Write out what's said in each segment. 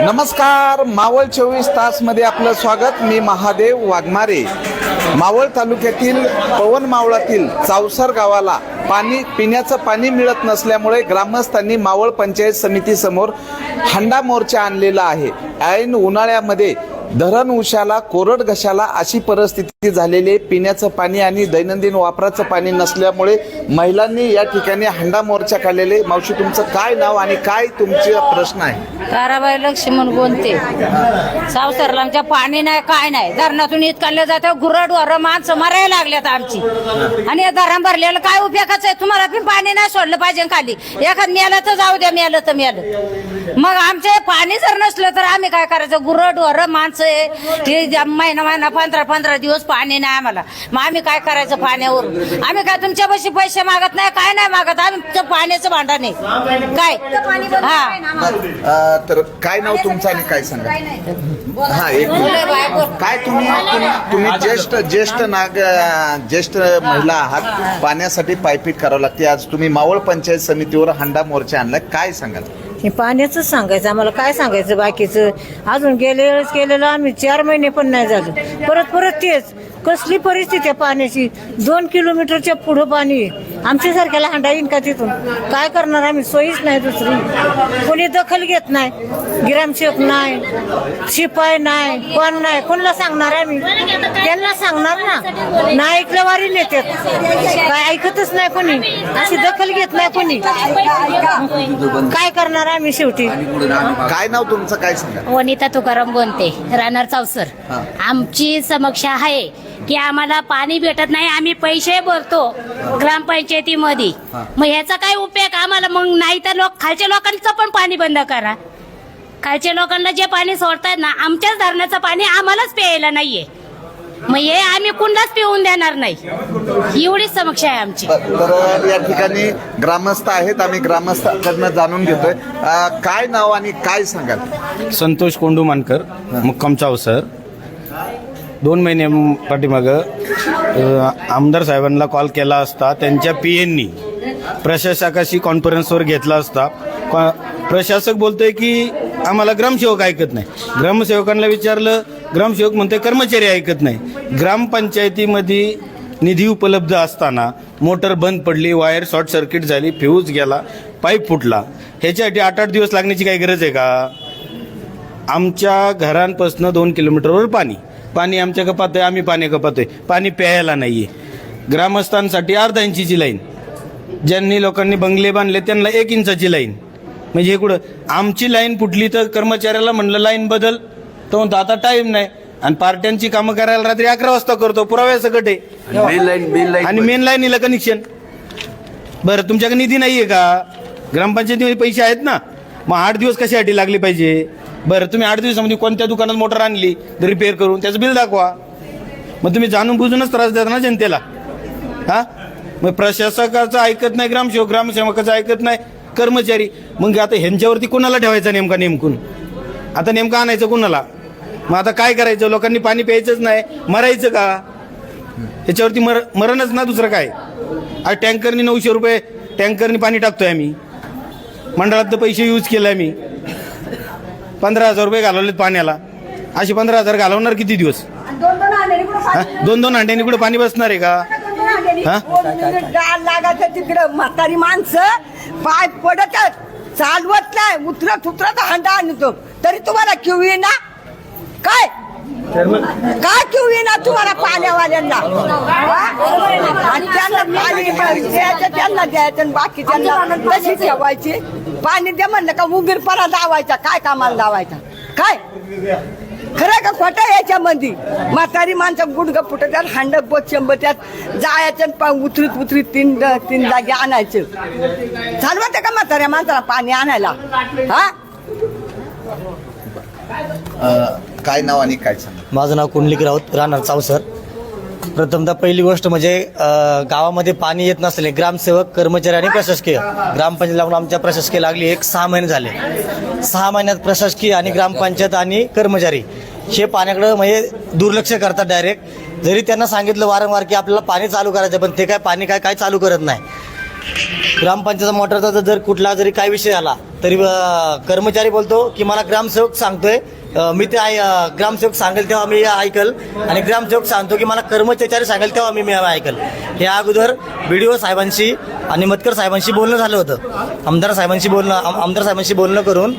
नमस्कार मावळ चोवीस तासमध्ये आपलं स्वागत. मी महादेव वाघमारे. मावळ तालुक्यातील पवन मावळातील चावसर गावाला पाणी पिण्याचं पाणी मिळत नसल्यामुळे ग्रामस्थांनी मावळ पंचायत समितीसमोर हंडा मोर्चा आणलेला आहे. ऐन उन्हाळ्यामध्ये धरण उशाला कोरड घशाला अशी परिस्थिती झालेली आहे. पिण्याचं पाणी आणि दैनंदिन वापराचं पाणी नसल्यामुळे महिलांनी या ठिकाणी हंडा मोर्चा काढलेले मावशी तुमचं काय नाव आणि काय तुमचे प्रश्न आहे? ताराबाई लक्ष्मण गोंते सावसरला आमच्या पाणी नाही काय नाही. धरणातून इतकाले जातं गुरडवर माणसं मरायला लागल्यात आमची. आणि हे धरण भरलेलं काय उपयोगाचं आहे? तुम्हाला पण पाणी नाही सोडलं पाहिजे खाली. एखाद मेलं तर जाऊ द्या मेलं तर मेलं. मग आमचे पाणी जर नसलं तर आम्ही काय करायचं? गुरडवर माणसं आहे. हे महिना महिना पंधरा पंधरा दिवस पाणी नाही आम्हाला. मग आम्ही काय करायचं पाण्यावर आम्ही काय तुमच्यापाशी पैसे मागत नाही काय नाही मागत? आम्ही पाण्याचं भांडण आहे. काय? हा. तर काय नाव तुमचं आणि काय सांगा? हा एक. काय तुम्ही तुम्ही ज्येष्ठ ज्येष्ठ नाग ज्येष्ठ महिला आहात. पाण्यासाठी पायपीट करावं लागते. आज तुम्ही मावळ पंचायत समितीवर हंडा मोर्चा आणला काय सांगाल? हे पाण्याचं सांगायचं आम्हाला काय सांगायचं बाकीचं? अजून गेले वेळेस केलेलं आम्ही चार महिने पण नाही झालं. परत परत तेच कसली परिस्थिती आहे पाण्याची? दोन किलोमीटरच्या पुढं पाणी आहे. आमच्यासारख्याला हांडा येईन का तिथून. काय करणार आम्ही? सोयीच नाही दुसरी. कोणी दखल घेत नाही. ग्रामसेवक नाही. शिपाई नाही. कोण नाही. कोणाला सांगणार आम्ही? त्यांना सांगणार ना. नाही ऐकलं वारी नेतात काय ऐकतच नाही कोणी. अशी दखल घेत नाही कोणी. काय करणार आम्ही शेवटी? काय नाव तुमचं? काय सांगा? वनिता तुकाराम गोंते राहणार चावसर. हा. आमची समस्या आहे की आम्हाला पाणी भेटत नाही आम्ही पैसे भरतो. ग्रामपंचायतीमध्ये हा. मग ह्याचा काय उपयोग? आम्हाला मग नाही तर लोक खालच्या लोकांचं पण पाणी बंद करा. खालच्या लोकांना जे पाणी सोडतायत ना आमच्याच धरणाचं पाणी आम्हालाच प्यायला नाहीये. मग हे आम्ही कुणालाच पिऊन देणार नाही. एवढीच समस्या आहे आमची. तर या ठिकाणी ग्रामस्थ आहेत आम्ही ग्रामस्थांकडनं जाणून घेतोय. अ, काय नाव आणि काय सांगाल? संतोष कोंडू मानकर मुक्काम चावसर दोन महिने पाठीमागं आमदार साहेबांना कॉल केला असता त्यांच्या पी एननी प्रशासकाशी कॉन्फरन्सवर घेतला असता. कॉ- प्रशासक बोलतोय की आम्हाला ग्रामसेवक ऐकत नाही. ग्रामसेवकांना विचारलं ग्रामसेवक म्हणते कर्मचारी ऐकत नाही. ग्रामपंचायतीमध्ये निधी उपलब्ध असताना मोटर बंद पडली वायर शॉर्ट सर्किट झाली फ्यूज गेला पाईप फुटला. ह्याच्यासाठी आठ आठ दिवस लागण्याची काही गरज आहे का? आमच्या घरांपासून दोन किलोमीटरवर पाणी. पाणी आमच्या कपात आहे आम्ही पाणी कपातोय. पाणी प्यायला नाहीये. ग्रामस्थांसाठी अर्धा इंचीची लाईन. ज्यांनी लोकांनी बंगले बांधले त्यांना एक इंचाची लाईन. म्हणजे हे कुठं? आमची लाईन फुटली तर कर्मचाऱ्याला म्हणलं लाईन बदल. तो म्हणतो आता टाईम नाही. आणि पार्ट्यांची कामं करायला रात्री अकरा वाजता करतो पुराव्यासकट आहे. आणि मेन लाईनीला कनेक्शन बरं तुमच्याकडे निधी नाहीये का? ग्रामपंचायतीमध्ये पैसे आहेत ना? मग आठ दिवस कशासाठी लागले पाहिजे? बरं तुम्ही आठ दिवसामध्ये कोणत्या दुकानात मोटर आणली रिपेअर करून त्याचं बिल दाखवा. मग तुम्ही जाणून बुजूनच त्रास देता ना जनतेला. हा? मग प्रशासकाचं ऐकत नाही ग्रामसेवक ग्रामसेवकाचं ऐकत नाही कर्मचारी. मग आता ह्यांच्यावरती कोणाला ठेवायचा नेमका नेमकून? आता नेमका आणायचं कोणाला? मग आता काय करायचं? लोकांनी पाणी प्यायचंच नाही. मरायचं का? याच्यावरती मर मरणच ना दुसरं काय? आज टँकरनी नऊशे रुपये टँकरनी पाणी टाकतोय आम्ही. मंडळात पैसे यूज केले आम्ही. पंधरा हजार रुपये घालवलेत पाण्याला. असे पंधरा हजार घालवणार किती दिवस? हा? दोन दोन हांड्यानी कुठे पाणी बसणार आहे का? हा? लागायचं तिकडं. म्हातारी माणसं पाय पडत चालवत नाही. उतरत उतरत हांडा आणतो. तरी तुम्हाला क्यू ना काय? काय क्यू ना तुम्हाला पाण्यावाल्यांना? आणि त्यांना पाणी द्यायचं त्यांना द्यायचं आणि बाकी त्यांना तशी ठेवायची? पाणी द्या म्हणलं का उगीरपणा दावायचा काय कामाला दावायचा काय? खरं का खोटं याच्यामध्ये? म्हातारी माणसं गुडगं फुटत्यात त्यात बोत बोचंब त्यात जायचं उतरीत उतरीत तीन तीन जागी आणायचं. चालवते का म्हाताऱ्या माणसाला पाणी आणायला? हा? काय नाव आणि काय सांगा? माझं नाव कुंडलिक राऊत राहणार चावसर प्रथमतः पहिली गोष्ट म्हणजे अ, गावामध्ये पाणी येत नसले ग्रामसेवक कर्मचारी आणि प्रशासकीय ग्रामपंचायत लागून आमच्या प्रशासकीय लागली एक सहा महिने झाले. सहा महिन्यात प्रशासकीय आणि ग्रामपंचायत आणि कर्मचारी हे पाण्याकडं म्हणजे दुर्लक्ष करतात डायरेक्ट जरी त्यांना सांगितलं वारंवार की आपल्याला पाणी चालू करायचं पण ते काय पाणी काय काय चालू करत नाही. ग्रामपंचायत मोटरचा जर- जर कुठला जरी काय विषय आला तरी कर्मचारी बोलतो की मला ग्रामसेवक सांगतोय मी ते ग्रामसेवक सांगेल तेव्हा मी ऐकल. आणि ग्रामसेवक सांगतो की मला कर्मचारी सांगेल तेव्हा मी मी ऐकल. हे अगोदर बी डी ओ साहेबांशी आणि मतकर साहेबांशी बोलणं झालं होतं. आमदार साहेबांशी बोलणं आमदार साहेबांशी बोलणं करून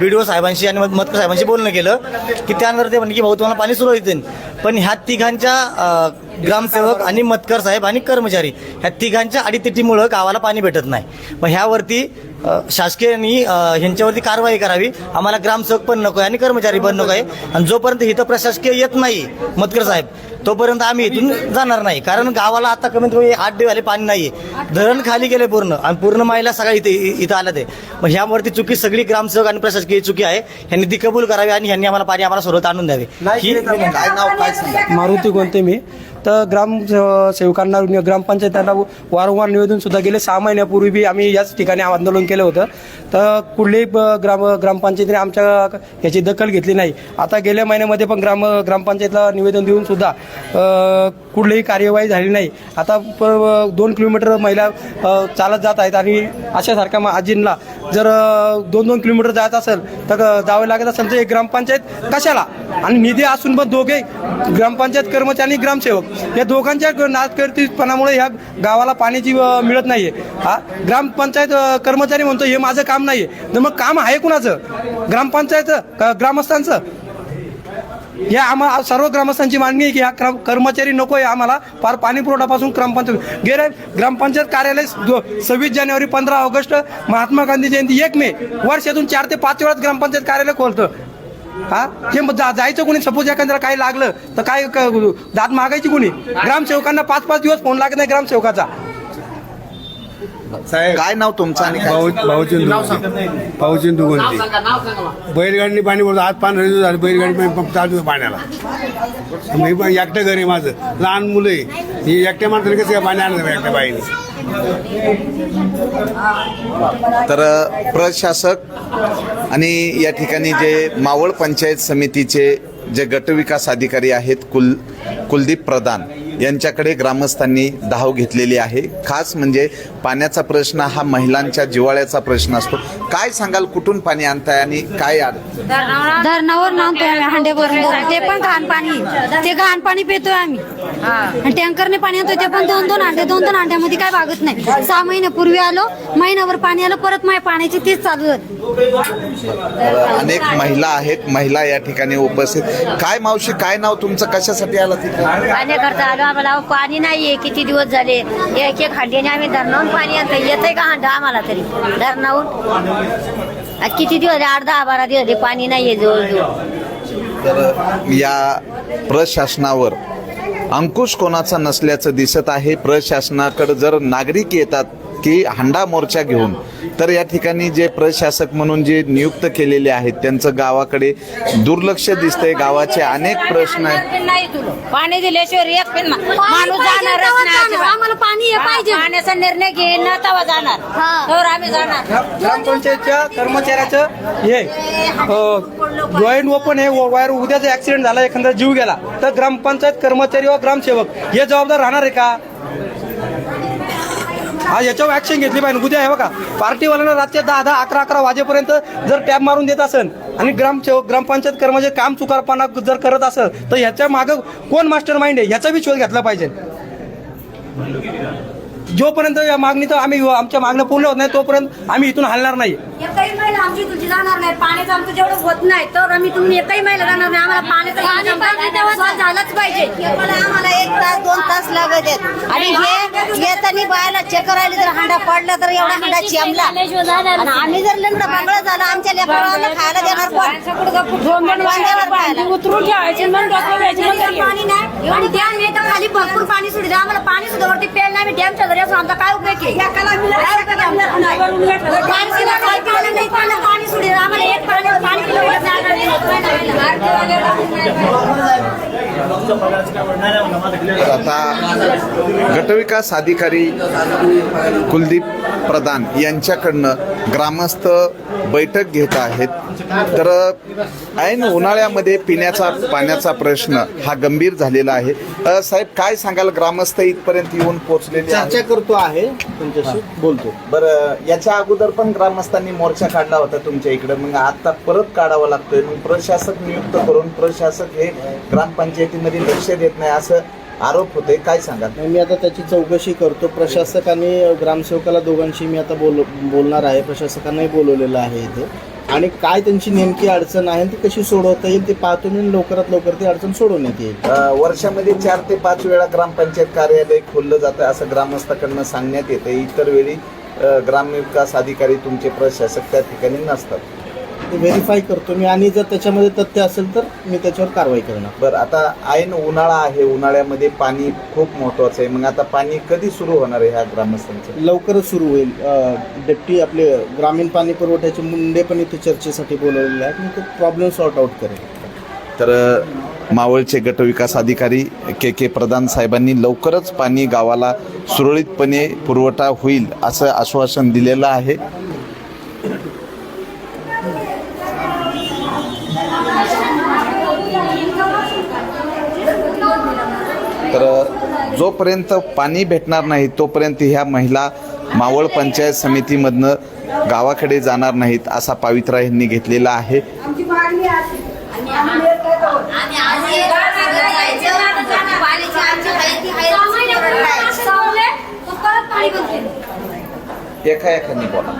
बी डी ओ साहेबांशी आणि मत- मतकर साहेबांशी बोलणं केलं की त्यानंतर ते म्हणले की भाऊ तुम्हाला पाणी सुरू येते पण ह्या तिघांच्या ग्रामसेवक आणि मतकर साहेब आणि कर्मचारी ह्या तिघांच्या अडीतिटीमुळं गावाला पाणी भेटत नाही. मग ह्यावरती शासकीयांनी ह्यांच्यावरती कारवाई करावी. आम्हाला ग्रामसेवक पण नको आहे आणि कर्मचारी पण नको आहे. आणि जोपर्यंत इथं प्रशासकीय येत नाही मतकर साहेब तोपर्यंत आम्ही इथून जाणार नाही. कारण गावाला आता कमीत कमी आठ दिवस झाले पाणी नाही धरण खाली गेले पूर्ण. आणि पूर्ण महिला सगळ्या इथे इथं आल्या ते. मग ह्यावरती चुकी सगळी ग्रामसेवक आणि प्रशासकीय चुकी आहे. ह्यांनी ती कबूल करावी आणि ह्यांनी आम्हाला पाणी आम्हाला सोबत आणून द्यावे. ही काय नाव काय सांगा? मारुती कोणते मी? तर ग्राम सेवकांना ग्रामपंचायतांना वारंवार निवेदन सुद्धा गेले सहा महिन्यापूर्वी बी आम्ही याच ठिकाणी आंदोलन केलं होतं. तर कुठलीही ग्राम ग्रामपंचायतीने आमच्या याची दखल घेतली नाही. आता गेल्या महिन्यामध्ये पण ग्राम ग्रामपंचायतला निवेदन देऊन सुद्धा कुठलीही कार्यवाही झाली नाही. आता दोन किलोमीटर महिला चालत जात आहेत आणि अशासारख्या मा- आजींना जर दोन दोन किलोमीटर जायचं असेल तर जावं लागत असेल तर एक ग्रामपंचायत कशाला? आणि निधी असून पण दोघे ग्रामपंचायत कर्मचारी आणि ग्रामसेवक. या दोघांच्या नाचकर्तीपणामुळे ह्या गावाला पाण्याची मिळत नाहीये. हा? ग्रामपंचायत कर्मचारी म्हणतो हे माझं काम नाहीये. तर मग काम आहे कुणाचं? ग्रामपंचायत ग्रामस्थांचं? या आम्हा सर्व ग्रामस्थांची मागणी आहे की हा क्रम कर्मचारी नको आहे आम्हाला. फार पाणी पुरवठापासून ग्रामपंचायत गेल्या ग्रामपंचायत कार्यालय सव्वीस जानेवारी पंधरा ऑगस्ट महात्मा गांधी जयंती एक मे. वर्षातून चार ते पाच वेळात ग्रामपंचायत कार्यालय खोलतं. हा? हे मग जा- जायचं कोणी? सपोज एखाद्याला काही लागलं तर काय क- दात मागायची कोणी? ग्रामसेवकांना पाच पाच दिवस फोन लागत नाही ग्रामसेवकाचा. काय नाव तुमचं आणि काय? भाऊ भाऊचंद भाऊचंद दुगंती बैलगाडीने पाणी भरतो आज दिवस झाले बैलगाडी पाणी पंप चालू पाण्याला. मी पण एकटं घर आहे माझं. लहान मुलं आहे. ही एकट्या माणसाने कसं काय पाणी आणलं एकट्या बाईने? तर प्रशासक आणि या ठिकाणी जे मावळ पंचायत समितीचे जे गटविकास अधिकारी आहेत कुल कुलदीप प्रधान यांच्याकडे ग्रामस्थांनी धाव घेतलेली आहे. खास म्हणजे पाण्याचा प्रश्न हा महिलांच्या जिवाळ्याचा प्रश्न असतो. काय सांगाल कुठून पाणी आणताय आणि काय धरणावर नावतोय आम्ही हांडे भरून भरून. ते पण घाण पाणी. ते घाण पाणी पितोय आम्ही. आणि टँकरने पाणी आणतोय ते पण दोन दोन हांडे दोन दोन हांड्यामध्ये काय भागत नाही. सहा महिन्यापूर्वी आलो महिनाभर पाणी आलं परत माझ्या पाण्याची तीच चालू झाली. अनेक महिला आहेत महिला या ठिकाणी उपस्थित. काय मावशी काय नाव तुमचं? कशासाठी आला तिथे पाण्याकरता आलो आम्हाला पाणी नाहीये किती दिवस झाले? एक एक हांड्याने आम्ही धरणाहून पाणी आणतं येतंय का हांडा आम्हाला तरी? धरणाहून? आज किती दिवस आठ दहा बारा दिवस पाणी नाही जवळजवळ. तर या प्रशासनावर अंकुश कोणाचा नसल्याचं दिसत आहे. प्रशासनाकडे जर नागरिक येतात की हंडा मोर्चा घेऊन. तर या ठिकाणी जे प्रशासक म्हणून जे नियुक्त केलेले आहेत त्यांचं गावाकडे दुर्लक्ष दिसतंय. गावाचे अनेक प्रश्न आहेत. पाणी दिल्याशिवाय एक पण मा- माणूस जाणारच नाही अजिबात. आम्हाला पाणी हे पाहिजे. पाण्याचा निर्णय तेव्हा जाणार. तर आम्ही जाणार. ग्रामपंचायतच्या कर्मचाऱ्याचं हे जॉईंट ओपन हे वायर उद्याचा ऍक्सिडेंट झाला एखादा जीव गेला. तर ग्रामपंचायत कर्मचारी व ग्रामसेवक हे जबाबदार राहणार आहे का? हा याच्यावर ऍक्शन घेतली पाहिजे. उद्या हे बघा पार्टीवाल्यांना रात्री दहा दहा अकरा अकरा वाजेपर्यंत जर टॅब मारून देत असेल आणि ग्रामसेवक ग्रामपंचायत कर्मचारी काम चुकारपणा जर करत असेल तर ह्याच्या मागं कोण मास्टर माइंड आहे? ह्याचा बी शोध घेतला पाहिजे. जोपर्यंत या मागणीचं आम्ही आमच्या मागण्या पूर्ण होत नाही तोपर्यंत आम्ही इथून हलणार नाही. एकही महिला आमची तुझी जाणार नाही. पाण्याचं आमचं जेवढं होत नाही तर आम्ही तुम्ही एकही महिला जाणार नाही. आम्हाला पाण्याचा झालाच पाहिजे. आम्हाला एक तास दोन तास लागत आहेत. आणि हे येताना बायला चेक तर हांडा पडला तर एवढा हांडा चिमला आणि आम्ही जर बांगडा झालं आमच्या लेकरांना खायला देणार कोण. उतरून ठेवायचे पाणी नाही. आणि तर खाली भरपूर पाणी सुटते आम्हाला पाणी सुद्धा वरती पेल नाही आम्ही डॅमच्या घरी असं आमचा काय उपयोग आहे काय उपयोग आहे आमचा? पाणी सुद्धा काय पिलं नाही, पाणी- पाणी सुटते आम्हाला एक पाणी पाणी पिलं नाही. तर आता गटविकास अधिकारी कुलदीप प्रधान यांच्याकडनं ग्रामस्थ बैठक घेत आहेत. तर ऐन उन्हाळ्यामध्ये पिण्याचा पाण्याचा प्रश्न हा गंभीर झालेला आहे. अ, साहेब काय सांगाल? ग्रामस्थ इथपर्यंत येऊन पोहोचलेले आहेत? चर्चा करतो आहे तुमच्याशी. बोलतो. बरं याच्या अगोदर पण ग्रामस्थांनी मोर्चा काढला होता तुमच्या इकडे. मग आता परत काढावा लागतोय. मग प्रशासक नियुक्त करून प्रशासक हे ग्रामपंचायतीमध्ये लक्ष देत नाही असं आरोप होते काय नाही, मी आता त्याची चौकशी करतो. प्रशासक आणि ग्रामसेवकाला दोघांशी मी आता बोल बोलणार आहे. प्रशासकांनाही बोलवलेलं आहे इथे. आणि काय त्यांची नेमकी अडचण आहे ती कशी सोडवता येईल ते पाहतो मी लवकरात लवकर ती अडचण सोडवण्यात येईल. वर्षामध्ये चार ते पाच वेळा ग्रामपंचायत कार्यालय खोललं जातं असं ग्रामस्थाकडनं सांगण्यात येतं. इतर वेळी ग्रामविकास अधिकारी तुमचे प्रशासक त्या ठिकाणी नसतात. व्हेरीफाय करतो मी. आणि जर त्याच्यामध्ये तथ्य असेल तर मी त्याच्यावर कारवाई करणार. बरं आता ऐन उन्हाळा आहे. उन्हाळ्यामध्ये पाणी खूप महत्वाचं आहे. मग आता पाणी कधी सुरू होणार आहे ह्या ग्रामस्थांचं? लवकरच सुरू होईल. डेप्टी आपले ग्रामीण पाणी पुरवठ्याचे मुंडे पण इथे चर्चेसाठी बोलवलेले आहेत. मी तो प्रॉब्लेम सॉर्ट आउट करेल तर मावळचे गटविकास अधिकारी के के प्रधान साहेबांनी लवकरच पाणी गावाला सुरळीतपणे पुरवठा होईल असं आश्वासन दिलेलं आहे. तर जोपर्यंत पाणी भेटणार नाही तोपर्यंत ह्या महिला मावळ पंचायत समितीमधनं गावाकडे जाणार नाहीत असा पावित्रा यांनी घेतलेला आहे. एका बोला.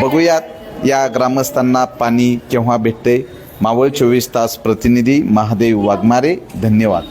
बघूयात. या ग्रामस्थांना पाणी केव्हा भेटते? मावळ चोवीस तास प्रतिनिधी महादेव वाघमारे धन्यवाद.